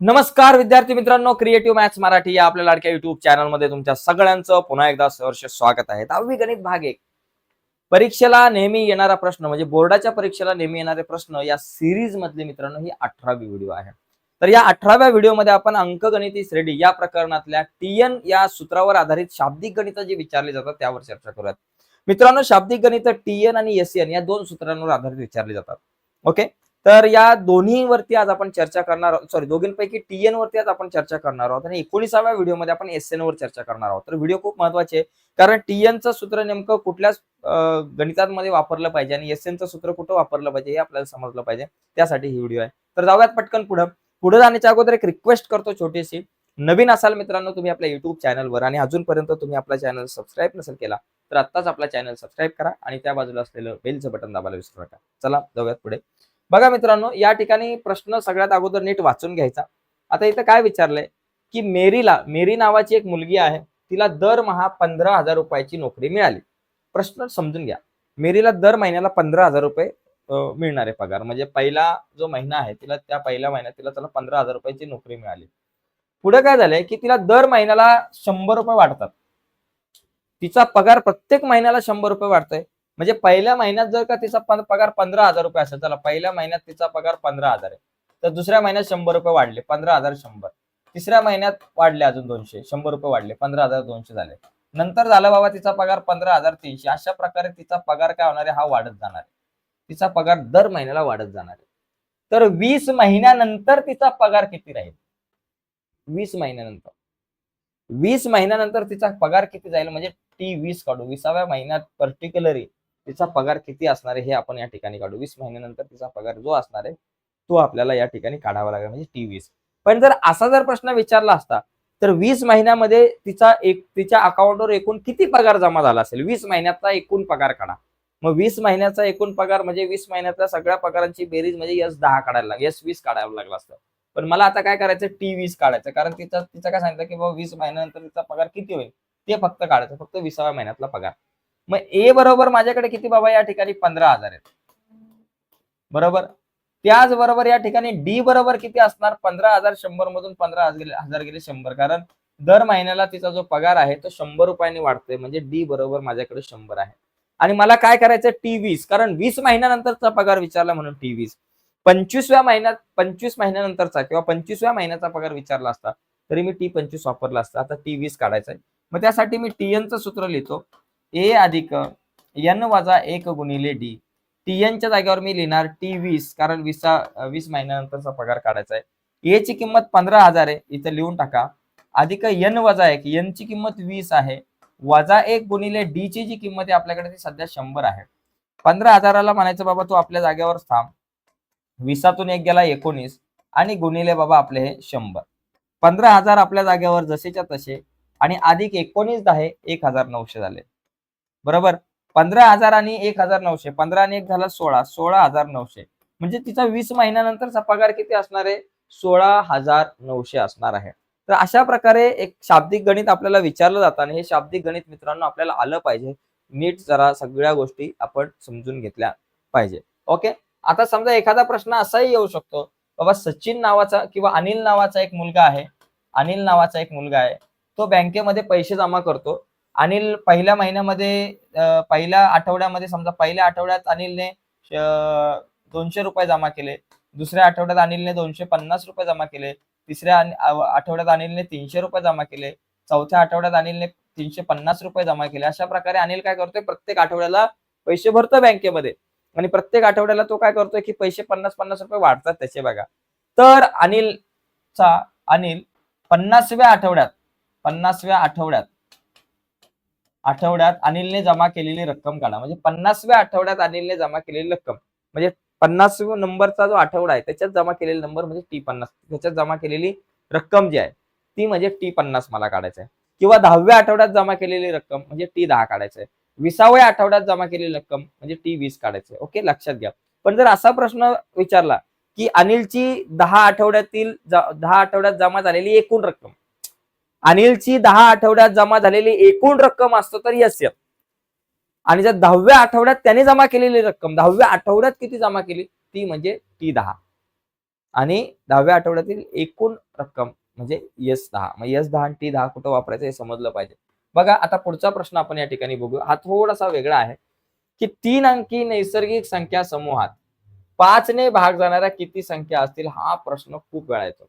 नमस्कार विद्यार्थी मित्रांनो. क्रिएटिव्ह मॅथ्स मराठी या आपल्या लाडक्या युट्यूब चॅनलमध्ये तुमच्या सगळ्यांचं पुन्हा एकदा सहर्ष स्वागत आहे. दहावी गणित भाग एक. परीक्षेला नेहमी येणारा प्रश्न म्हणजे बोर्डाच्या परीक्षेला नेहमी येणारे प्रश्न या सिरीज मधले मित्रांनो ही अठरावी व्हिडिओ आहे. तर या अठराव्या व्हिडिओमध्ये आपण अंकगणिती श्रेणी या प्रकरणातल्या टीएन या सूत्रावर आधारित शाब्दिक गणित जे विचारले जातात त्यावर चर्चा करूयात. मित्रांनो शाब्दिक गणित टीएन आणि एसएन या दोन सूत्रांवर आधारित विचारले जातात. ओके तर या दोन्हीवरती आज आपण चर्चा करणार आहोत. सॉरी दोघींपैकी टीएन वरती आज आपण चर्चा करणार आहोत आणि एकोणीसाव्या व्हिडिओमध्ये आपण एस एन वर चर्चा करणार आहोत. तर व्हिडिओ खूप महत्त्वाचे आहे. कारण टीएनचं सूत्र नेमकं कुठल्याच गणितांमध्ये वापरलं पाहिजे आणि एस एनचं सूत्र कुठं वापरलं पाहिजे हे आपल्याला समजलं पाहिजे. त्यासाठी ही व्हिडिओ आहे. तर जाऊयात पटकन पुढं. पुढे जाण्याच्या अगोदर एक रिक्वेस्ट करतो छोटीशी. नवीन असाल मित्रांनो तुम्ही आपल्या युट्यूब चॅनलवर आणि अजूनपर्यंत तुम्ही आपला चॅनल सबस्क्राईब नसेल केला तर आत्ताच आपला चॅनल सबस्क्राईब करा आणि त्या बाजूला असलेलं बेलचं बटन दाबायला विसरू नका. चला जाऊयात पुढे. बघा मित्रांनो या ठिकाणी प्रश्न सगळ्यात अगोदर नीट वाचून घ्यायचा. आता इथं काय विचारलंय? की मेरीला मेरी नावाची एक मुलगी आहे तिला दरमहा पंधरा हजार रुपयाची नोकरी मिळाली. प्रश्न समजून घ्या. मेरीला दर महिन्याला पंधरा हजार रुपये मिळणार आहे पगार. म्हणजे पहिला जो महिना आहे तिला त्या पहिल्या महिन्यात तिला त्याला पंधरा हजार रुपयाची नोकरी मिळाली. पुढे काय झालंय? की तिला दर महिन्याला शंभर रुपये वाढतात. तिचा पगार प्रत्येक महिन्याला शंभर रुपये वाढतोय. म्हणजे पहिल्या महिन्यात जर का तिचा पगार पंधरा हजार रुपये असेल चला पहिल्या महिन्यात तिचा पगार पंधरा हजार आहे. तर दुसऱ्या महिन्यात शंभर रुपये वाढले पंधरा हजार शंभर. तिसऱ्या महिन्यात वाढले अजून दोनशे शंभर रुपये वाढले पंधरा हजार दोनशे झाले. नंतर झाला बाबा तिचा पगार पंधरा हजार तीनशे. अशा प्रकारे तिचा पगार काय होणार आहे? हा वाढत जाणार आहे. तिचा पगार दर महिन्याला वाढत जाणार आहे. तर वीस महिन्यानंतर तिचा पगार किती राहील? वीस महिन्यानंतर. वीस महिन्यानंतर तिचा पगार किती जाईल? म्हणजे टी वीस काढू. विसाव्या महिन्यात पर्टिक्युलरी तिचा पगार किती असणार आहे हे आपण या ठिकाणी काढू. वीस महिन्यानंतर तिचा पगार जो असणार आहे तो आपल्याला या ठिकाणी काढावा लागेल म्हणजे टी वीस पण जर असा जर प्रश्न विचारला असता तर वीस महिन्यामध्ये तिचा एक तिच्या अकाउंटवर एकूण किती पगार जमा झाला असेल? वीस महिन्याचा एकूण पगार काढा. मग वीस महिन्याचा एकूण पगार म्हणजे वीस महिन्यातल्या सगळ्या पगारांची बेरीज म्हणजे यस दहा काढायला लागेल यस वीस काढायला लागलं असतं. पण मला आता काय करायचं? टी वीस काढायचं. कारण तिचा तिचं काय सांगितलं की बाबा वीस महिन्यानंतर तिचा पगार किती होईल? ते फक्त काढायचं फक्त विसाव्या महिन्यातला पगार. मग ए बरोबर माझ्याकडे किती बाबा या ठिकाणी पंधरा हजार आहेत. बरोबर? त्याचबरोबर या ठिकाणी डी बरोबर किती असणार? पंधरा हजार शंभर मधून पंधरा हजार गेले शंभर. कारण दर महिन्याला तिचा जो पगार आहे तो शंभर रुपयांनी वाढतोय. म्हणजे डी बरोबर माझ्याकडे शंभर आहे. आणि मला काय करायचं टी वीस. कारण वीस महिन्यानंतरचा पगार विचारला म्हणून टी वीस. पंचवीसव्या महिन्यात पंचवीस महिन्यानंतरचा किंवा पंचवीसव्या महिन्याचा पगार विचारला असता तरी मी टी पंचवीस वापरला असता. आता टी वीस काढायचा आहे मग त्यासाठी मी टी चं सूत्र लिहितो. ए अधिक एन वजा एक गुणिले डी. टी च्या जागेवर मी लिहिणार टी वीस कारण वीसा वीस महिन्यानंतरचा पगार काढायचा आहे. ए ची किंमत पंधरा हजार आहे इथं लिहून टाका. अधिक एन वजा एक एन ची किंमत वीस आहे. वजा एक गुणिले डी ची जी किंमत आहे आपल्याकडे ती सध्या शंभर आहे. पंधरा हजाराला म्हणायचं बाबा तू आपल्या जागेवर थांब. वीसातून एक गेला एकोणीस आणि गुणिले बाबा आपले हे शंभर. पंधरा हजार आपल्या जागेवर जसेच्या तसे आणि अधिक एकोणीस दहा एक हजार नऊशे झाले. बरोबर? पंधरा हजार आणि एक हजार नऊशे. पंधरा आणि एक झाला सोळा. सोळा हजार नऊशे. म्हणजे तिचा वीस महिन्यानंतरचा पगार किती असणार आहे? सोळा हजार नऊशे असणार आहे. तर अशा प्रकारे एक शाब्दिक गणित आपल्याला विचारलं जातं आणि हे शाब्दिक गणित मित्रांनो आपल्याला आलं पाहिजे. नीट जरा सगळ्या गोष्टी आपण समजून घेतल्या पाहिजे. ओके? आता समजा एखादा प्रश्न असाही येऊ शकतो. बाबा सचिन नावाचा किंवा अनिल नावाचा एक मुलगा आहे. अनिल नावाचा एक मुलगा आहे. तो बँकेमध्ये पैसे जमा करतो. अनिल पहिल्या महिन्यामध्ये पहिल्या आठवड्यामध्ये समजा पहिल्या आठवड्यात अनिलने दोनशे रुपये जमा केले. दुसऱ्या आठवड्यात अनिलने दोनशे पन्नास रुपये जमा केले. तिसऱ्या आठवड्यात अनिलने तीनशे रुपये जमा केले. चौथ्या आठवड्यात अनिलने तीनशे पन्नास रुपये जमा केले. अशा प्रकारे अनिल काय करतोय? प्रत्येक आठवड्याला पैसे भरतो बँकेमध्ये. आणि प्रत्येक आठवड्याला तो काय करतोय की पैसे पन्नास पन्नास रुपये वाढतात त्याचे बघा. तर अनिलचा अनिल पन्नासव्या आठवड्यात पन्नासव्या आठवड्यात आठवड्यात अनिलने जमा केलेली रक्कम काढा. म्हणजे पन्नासव्या आठवड्यात अनिलने जमा केलेली रक्कम. म्हणजे पन्नास नंबरचा जो आठवडा आहे त्याच्यात जमा केलेला नंबर म्हणजे टी पन्नास. त्याच्यात जमा केलेली रक्कम जी आहे ती म्हणजे टी पन्नास मला काढायचं आहे किंवा दहाव्या आठवड्यात जमा केलेली रक्कम म्हणजे टी दहा काढायचं आहे विसाव्या आठवड्यात जमा केलेली रक्कम म्हणजे टी वीस काढायचं आहे ओके? लक्षात घ्या. पण जर असा प्रश्न विचारला की अनिलची दहा आठवड्यातील दहा आठवड्यात जमा झालेली एकूण रक्कम अनिलची दहा आठवड्यात जमा झालेली एकूण रक्कम असतो तर यस आणि जर दहाव्या आठवड्यात त्याने जमा केलेली रक्कम दहाव्या आठवड्यात किती जमा केली? ती म्हणजे टी दहा. आणि दहाव्या आठवड्यातील एकूण रक्कम म्हणजे यस दहा. मग यस दहा आणि टी दहा कुठं वापरायचं हे समजलं पाहिजे. बघा आता पुढचा प्रश्न आपण या ठिकाणी बघू हा थोडासा वेगळा आहे की तीन अंकी नैसर्गिक संख्या समूहात पाचने भाग जाणाऱ्या किती संख्या असतील हा प्रश्न खूप वेळा येतो.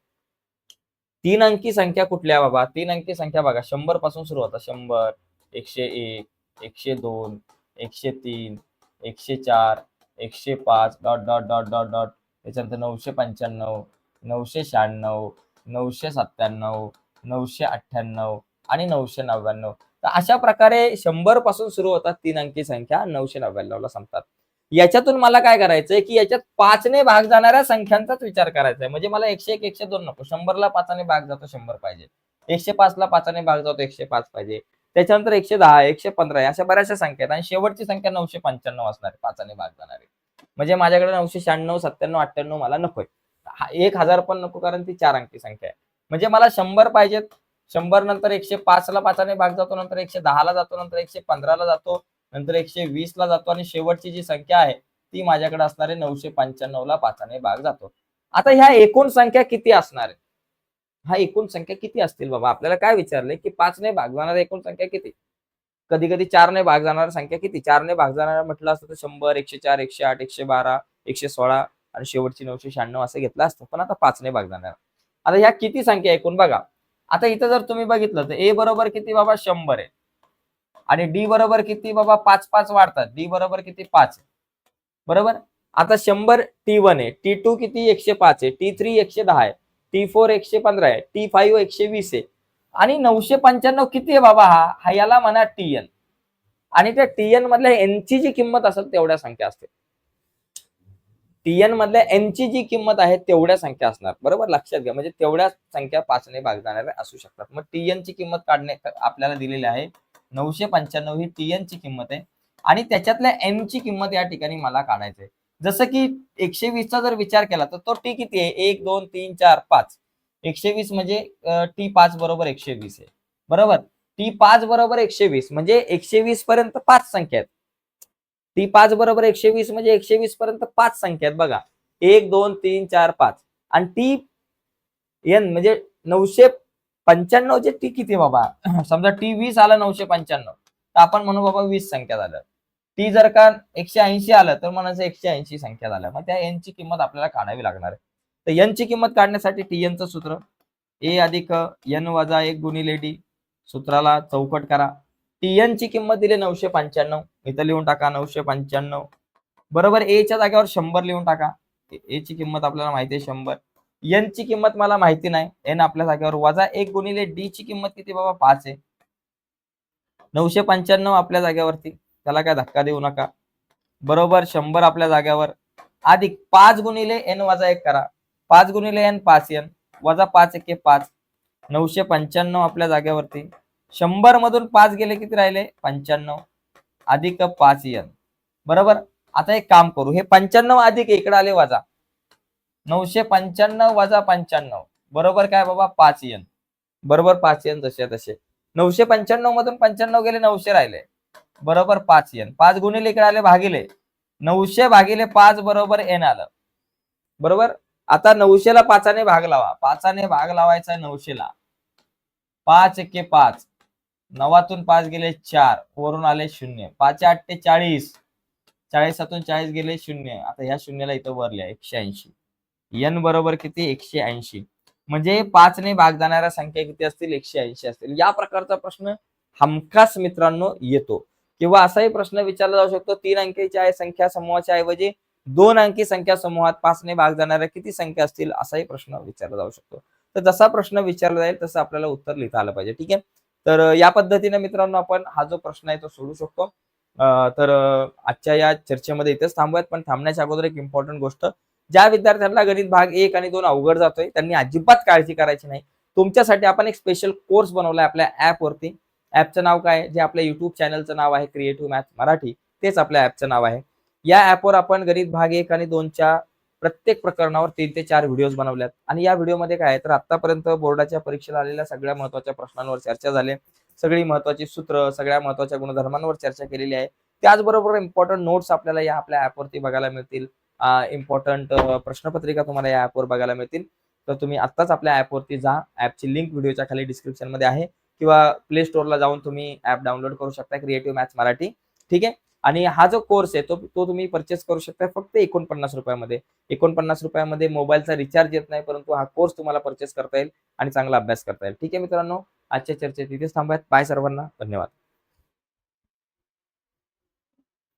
तीन अंकी संख्या कुठल्या बाबा? तीन अंकी संख्या बघा. शंभरपासून सुरू होतात शंभर एकशे एक एकशे दोन एकशे तीन एकशे चार एकशे पाच dot dot dot dot dot. त्याच्यानंतर नऊशे पंच्याण्णव नऊशे शहाण्णव नऊशे सत्त्याण्णव नऊशे अठ्ठ्याण्णव आणि नऊशे नव्याण्णव. तर अशा प्रकारे शंभरपासून सुरू होतात तीन अंकी संख्या. नऊशे नव्याण्णवला संपतात. याच्यातून मला काय करायचंय की याच्यात पाचने भाग जाणाऱ्या संख्यांचाच विचार करायचा आहे म्हणजे मला एकशे एक एकशे दोन नको. शंभरला पाचाने भाग जातो शंभर पाहिजे. एकशे पाच ला पाचाने भाग जातो एकशे पाच पाहिजे. त्याच्यानंतर एकशे दहा एकशे पंधरा अशा बऱ्याचशा संख्या आहेत. आणि शेवटची संख्या नऊशे पंच्याण्णव असणार पाचाने भाग जाणारी. म्हणजे माझ्याकडे नऊशे शहाण्णव सत्त्याण्णव अठ्ठ्याण्णव मला नकोय. एक हजार पण नको कारण ती चार अंकी संख्या आहे. म्हणजे मला शंभर पाहिजेत. शंभर नंतर एकशे पाच ला पाचाने भाग जातो नंतर एकशे दहाला जातो नंतर एकशे पंधराला जातो. नंतर एकशे वीस ला जातो आणि शेवटची जी संख्या आहे ती माझ्याकडे असणार आहे नऊशे पंच्याण्णव ला पाचाने भाग जातो. आता ह्या एकूण संख्या किती असणार आहे? हा एकूण संख्या किती असतील बाबा? आपल्याला काय विचारले की पाचने भाग जाणार एकूण संख्या किती? कधी कधी चारने भाग जाणाऱ्या संख्या किती? चारने भाग जाणार म्हटलं असतं तर शंभर एकशे चार एकशे आठ एकशे बारा एकशे सोळा आणि शेवटची नऊशे शहाण्णव असं घेतलं असतं. पण आता पाचने भाग जाणार. आता ह्या किती संख्या एकूण बघा. आता इथं जर तुम्ही बघितलं तर ए बरोबर किती बाबा? शंभर आहे. आणि डी बरोबर किती बाबा? पाच पाच वाढतात. डी बरोबर किती? पाच बरोबर? आता शंभर टी वन आहे. टी टू किती? एकशे पाच आहे. टी थ्री एकशे दहा आहे. टी फोर एकशे पंधरा आहे. टी फाईव्ह एकशे वीस आहे. आणि नऊशे पंच्याण्णव किती आहे बाबा हा? हा याला म्हणा टी एन आणि त्या टी एन मधल्या एन ची जी किंमत असेल तेवढ्या संख्या असते. टी एन मधल्या एन ची जी किंमत आहे तेवढ्या संख्या असणार. बरोबर? लक्षात घ्या. म्हणजे तेवढ्या संख्या पाचने भाग जाणाऱ्या असू शकतात. मग टी एन ची किंमत काढणे आपल्याला दिलेली आहे. नऊशे पंच्याण्णव ही टी एन ची किंमत आहे. आणि त्याच्यातल्या एम ची किंमत या ठिकाणी मला काढायची आहे जसं की एकशे वीसचा जर विचार केला तर तो टी किती आहे? एक दोन तीन चार पाच. एकशे वीस म्हणजे टी पाच बरोबर एकशे वीस आहे. बरोबर? टी पाच बरोबर एकशे वीस म्हणजे एकशे वीस पर्यंत पाच संख्या आहेत. टी पाच बरोबर एकशे वीस म्हणजे एकशे वीस पर्यंत पाच संख्या आहेत बघा. एक दोन तीन चार पाच. आणि टी एन म्हणजे नऊशे पंच्याण्णव चे टी किती बाबा? समजा टी वीस आलं नऊशे पंच्याण्णव. तर आपण म्हणू बाबा वीस संख्या झालं. टी जर का एकशे ऐंशी आलं तर म्हणायचं एकशे ऐंशी संख्या झाल्या. मग त्या एन ची किंमत आपल्याला काढावी लागणार आहे. तर एन ची किंमत काढण्यासाठी टी एनचं सूत्र ए अधिक एन वजा एक गुणिले डी सूत्राला चौकट करा. टी एन ची किंमत दिली नऊशे पंच्याण्णव. इथं लिहून टाका नऊशे पंच्याण्णव. बरोबर ए च्या जागेवर शंभर लिहून टाका. ए ची किंमत आपल्याला माहिती आहे शंभर. एन ची किंमत मला माहिती नाही. एन आपल्या जागेवर वजा एक गुणिले डी ची किंमत किती बाबा? पाच आहे. नऊशे पंच्याण्णव आपल्या जागेवरती. त्याला काय धक्का देऊ नका. बरोबर शंभर आपल्या जागेवर. अधिक पाच गुणिले एन वजा एक करा. पाच गुणिले एन पाच एन वजा पाच एके पाच. नऊशे पंच्याण्णव आपल्या जागेवरती. शंभर मधून पाच गेले किती राहिले? पंच्याण्णव. अधिक पाच एन बरोबर? आता एक काम करू. हे पंच्याण्णव अधिक इकडे आले वजा. नऊशे पंच्याण्णव वजा पंच्याण्णव. बरोबर काय बाबा? पाच एन बरोबर पाच एन जसे तसे. नऊशे पंच्याण्णव मधून पंच्याण्णव गेले नऊशे राहिले. बरोबर पाच एन पाच गुणिले इकडे आले भागिले. नऊशे भागिले पाच बरोबर एन आलं. बरोबर? आता नऊशेला पाचाने भाग लावा. पाचाने भाग लावायचा नऊशेला. पाच एके पाच. नवातून पाच गेले चार. वरून आले शून्य. पाच आठ ते चाळीस. चाळीसातून चाळीस गेले शून्य. आता ह्या शून्याला इथं वरले एकशे ऐंशी. एन बरोबर किती? एकशे ऐंशी. म्हणजे पाचने भाग जाणाऱ्या संख्या किती असतील? एकशे ऐंशी असतील. या प्रकारचा प्रश्न हमखास मित्रांनो येतो. किंवा असाही प्रश्न विचारला जाऊ शकतो. तीन अंकीच्या आहे संख्या समूहाच्या ऐवजी दोन अंकी संख्या समूहात पाचने भाग जाणाऱ्या किती संख्या असतील? असाही प्रश्न विचारला जाऊ शकतो. तर जसा प्रश्न विचारला जाईल तसं आपल्याला उत्तर लिहिता आलं पाहिजे. ठीक आहे? तर या पद्धतीने मित्रांनो आपण हा जो प्रश्न आहे तो सोडू शकतो. तर आजच्या या चर्चेमध्ये इथेच थांबूयात. पण थांबण्याच्या अगोदर एक इम्पॉर्टंट गोष्ट. ज्या विद्यार्थ्यांना गणित भाग एक आणि दोन अवघड जातोय त्यांनी अजिबात काळजी करायची नाही. तुमच्यासाठी आपण एक स्पेशल कोर्स बनवलाय आपल्या ऍप वरती. ऍपचं नाव काय? आहे? जे आपल्या युट्यूब चॅनलचं नाव आहे क्रिएटिव्ह मॅथ मराठी. तेच आपल्या ऍपचं नाव आहे. या ऍपवर आपण गणित भाग एक आणि दोनच्या प्रत्येक प्रकरणावर तीन ते चार व्हिडिओज बनवल्यात. आणि या व्हिडिओमध्ये काय आहे? तर आतापर्यंत बोर्डाच्या परीक्षेला आलेल्या सगळ्या महत्त्वाच्या प्रश्नांवर चर्चा झाली सगळी महत्वाची सूत्र सगळ्या महत्त्वाच्या गुणधर्मांवर चर्चा केलेली आहे. त्याचबरोबर इम्पॉर्टंट नोट्स आपल्याला या आपल्या ऍपवरती बघायला मिळतील. इम्पॉर्टंट प्रश्नपत्रिका तुम्हाला या ऍपवर बघायला मिळतील. तर तुम्ही आत्ताच आपल्या ऍपवरती जा. ऍपची लिंक व्हिडिओच्या खाली डिस्क्रिप्शनमध्ये आहे. किंवा प्ले स्टोअरला जाऊन तुम्ही ऍप डाउनलोड करू शकता. Creative maths Marathi. ठीक आहे? आणि हा जो कोर्स आहे तो तो तुम्ही परचेस करू शकता फक्त एकोणपन्नास रुपयामध्ये. एकोणपन्नास रुपयामध्ये मोबाईलचा रिचार्ज येत नाही परंतु हा कोर्स तुम्हाला परचेस करता येईल आणि चांगला अभ्यास करता येईल. ठीक आहे मित्रांनो? आजच्या चर्चेत तिथेच थांबूयात. बाय सर्वांना. धन्यवाद.